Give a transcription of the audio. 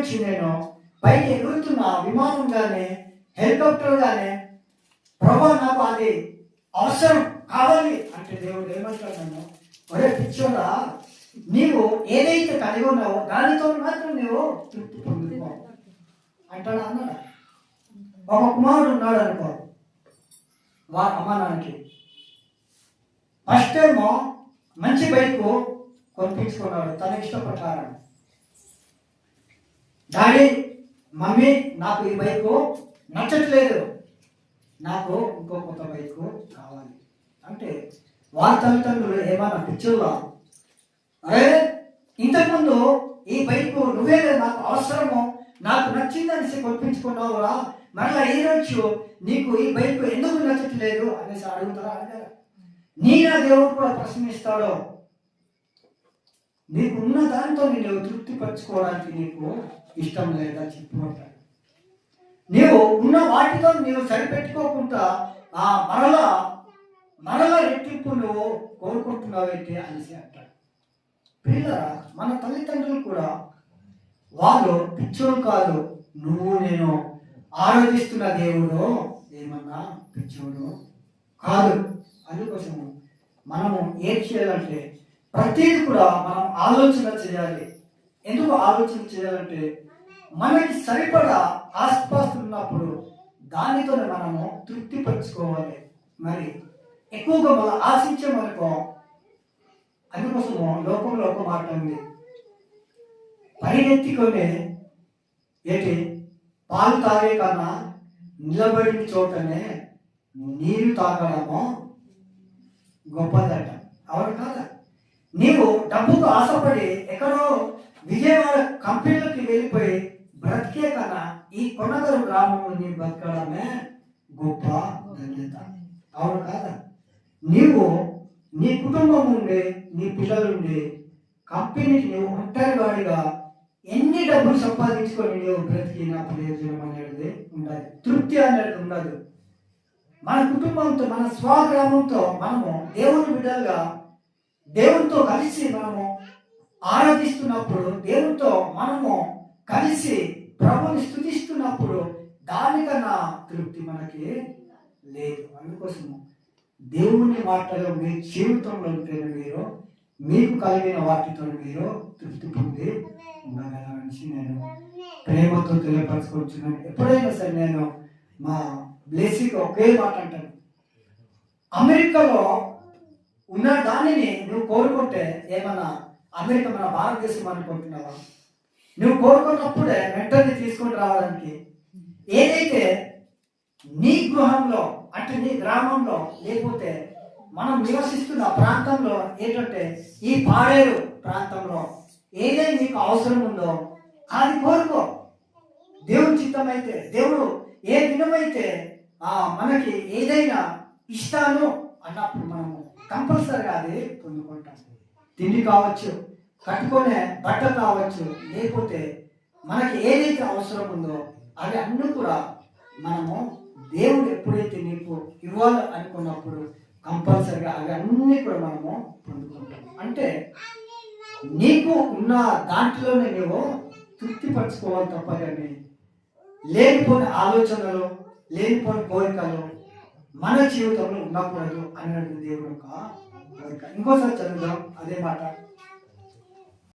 వచ్చి నేను పైకి ఎగురుతున్న విమానం కానీ హెలికాప్టర్ కానీ ప్రభా నాకు అది అవసరం కావాలి అంటే దేవుడు ఏమంటాడు నన్ను? ఒరే పిచ్చోడా నీవు ఏదైతే కలిగి ఉన్నావో దానితో మాత్రం నీవు తృప్తి పొందుకో అంటాడు అన్నాడు ఒక కుమారుడు ఉన్నాడు అనుకో వా అమ్మ నాన్నకి ఫస్ట్ ఏమో మంచి బైక్ కొనిపించుకున్నాడు తన ఇష్ట డాడీ మమ్మీ నాకు ఈ బైక్ నచ్చట్లేదు. నాకు ఇంకో కొత్త బైక్ కావాలి. అంటే వాళ్ళ తల్లిదండ్రులు ఏమైనా పిచ్చోళ్ళా? అరే ఇంతకుముందు ఈ బైక్ నువ్వే నాకు అవసరము. నాకు నచ్చిందని కొనిపించుకున్నావురా. మరలా ఈ రోజు నీకు ఈ బైక్ ఎందుకు నచ్చట్లేదు అనేసి అడుగుతారా? అడిగారు? నీ నా దేవుడు కూడా ప్రశ్నిస్తాడో? నీకున్న దానితో నేను తృప్తి పరచుకోవడానికి నీకు ఇష్టం లేదా చెప్పు అంటాడు నీవు ఉన్న వాటితో నీవు సరిపెట్టుకోకుండా ఆ మరల మరల రెట్టింపు నువ్వు కోరుకుంటున్నావేంటి అనేసి అంటాడు. పిల్లరా మన తల్లిదండ్రులు కూడా వాళ్ళు పిచ్చోడు కాదు. నువ్వు నేను ఆరాధిస్తున్న దేవుడు ఏమన్నా పిచ్చోడు కాదు. అందుకోసము మనము ఏం చేయాలంటే ప్రతిదీ కూడా మనం ఆలోచన చేయాలి. ఎందుకు ఆలోచన చేయాలంటే మనకి సరిపడా ఆస్తిపాస్తులు ఉన్నప్పుడు దానితోనే మనము తృప్తిపరచుకోవాలి మరి ఎక్కువగా మనం ఆశించామనుకో అందుకోసము లోకంలో ఒక మాట ఉంది. పరిగెత్తికొని ఏంటి? పాలు తాగే కన్నా నిలబడిన చోటనే నీరు తాగడము గొప్పదట. అవును కాదా? నీవు డబ్బుకు ఆశపడి ఎక్కడో విజయవాడ కంపెనీలకి వెళ్ళిపోయి బ్రతికే కన్నా ఈ కొనగరు గ్రామంలో నీ బతకడమే గొప్ప ధన్యత అవును కాదా? నీవు నీ కుటుంబం ఉండే నీ పిల్లలుండి కంపెనీకి నువ్వు ఒంటరివాడిగా ఎన్ని డబ్బులు సంపాదించుకొని నీవు బ్రతికిన ప్రయోజనం అనేది ఉండదు. తృప్తి అనేది ఉండదు. మన కుటుంబంతో మన స్వగ్రామంతో మనము దేవుని బిడ్డలుగా దేవునితో కలిసి మనము ఆరాధిస్తున్నప్పుడు దేవునితో మనము కలిసి ప్రభుని స్థుతిస్తున్నప్పుడు దానికన్నా తృప్తి మనకి లేదు. అందుకోసము దేవుని మాటలు మీ జీవితంలో ఉంటే మీరు మీకు కలిగిన వాటితో మీరు తృప్తి పొంది ఉండగలరని నేను ప్రేమతో తెలియపరచుకుంటున్నాను. ఎప్పుడైనా సరే నేను మా బ్లెస్సింగ్ ఒకే మాట అంటాను. అమెరికాలో ఉన్న దానిని నువ్వు కోరుకుంటే ఏమన్నా అమెరికా మన భారతదేశం అనుకుంటున్నావా నువ్వు కోరుకున్నప్పుడే వెంటనే తీసుకొని రావడానికి ఏదైతే నీ గృహంలో అంటే నీ గ్రామంలో లేకపోతే మనం నివసిస్తున్న ప్రాంతంలో ఏంటంటే ఈ పాడేరు ప్రాంతంలో ఏదైతే నీకు అవసరం ఉందో అది కోరుకో. దేవుని చిత్తమైతే దేవుడు ఏ దినమైతే ఆ మనకి ఏదైనా ఇస్తాను అన్నప్పుడు మనము కంపల్సరిగా అది పొందుకుంటాం తిండి కావచ్చు కట్టుకునే బట్టలు కావచ్చు లేకపోతే మనకి ఏదైతే అవసరం ఉందో అవి అన్నీ కూడా మనము దేవుడు ఎప్పుడైతే నీకు ఇవ్వాలి అనుకున్నప్పుడు కంపల్సరిగా అవి అన్నీ కూడా మనము పొందుకుంటాం. అంటే నీకు ఉన్న దాంట్లోనే నువ్వు తృప్తిపరచుకోవాలి తప్ప కానీ లేనిపోని ఆలోచనలు లేనిపోని కోరికలు మన జీవితంలో ఉండకూడదు అన్నట్టు దేవుడు యొక్క ఇంకోసారి చదువుదాం. అదే మాట.